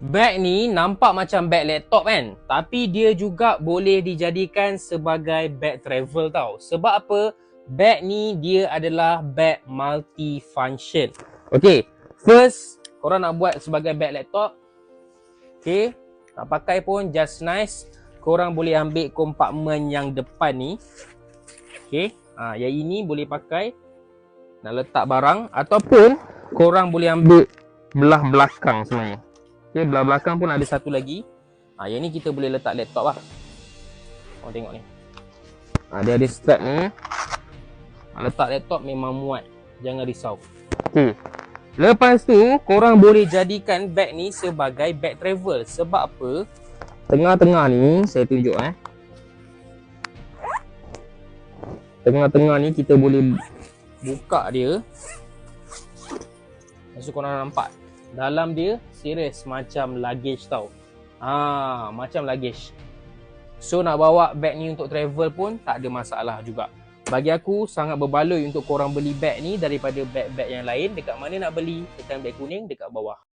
Bag ni nampak macam bag laptop kan? Tapi dia juga boleh dijadikan sebagai bag travel tau. Sebab apa? Bag ni dia adalah bag multi-function. Okay, first korang nak buat sebagai bag laptop. Okay, nak pakai pun just nice. Korang boleh ambil kompartmen yang depan ni. Okay, ha, yang ini boleh pakai Nak letak barang. Ataupun korang boleh ambil belah belakang sebenarnya Okay, belah belakang pun ada satu lagi. Ha, yang ni kita boleh letak laptop lah. Korang tengok ni. Ha, dia ada strap ni. Ha, letak laptop memang muat. Jangan risau. Okay. Lepas tu, korang boleh jadikan bag ni sebagai bag travel. Sebab apa? Tengah-tengah ni, saya tunjuk eh. Tengah-tengah ni kita boleh buka dia. Lepas tu korang nampak dalam dia serius macam luggage tau. Ah, macam luggage. So nak bawa bag ni untuk travel pun tak ada masalah juga. Bagi aku sangat berbaloi untuk korang beli bag ni daripada bag-bag yang lain. Dekat mana nak beli? Tekan bag kuning dekat bawah.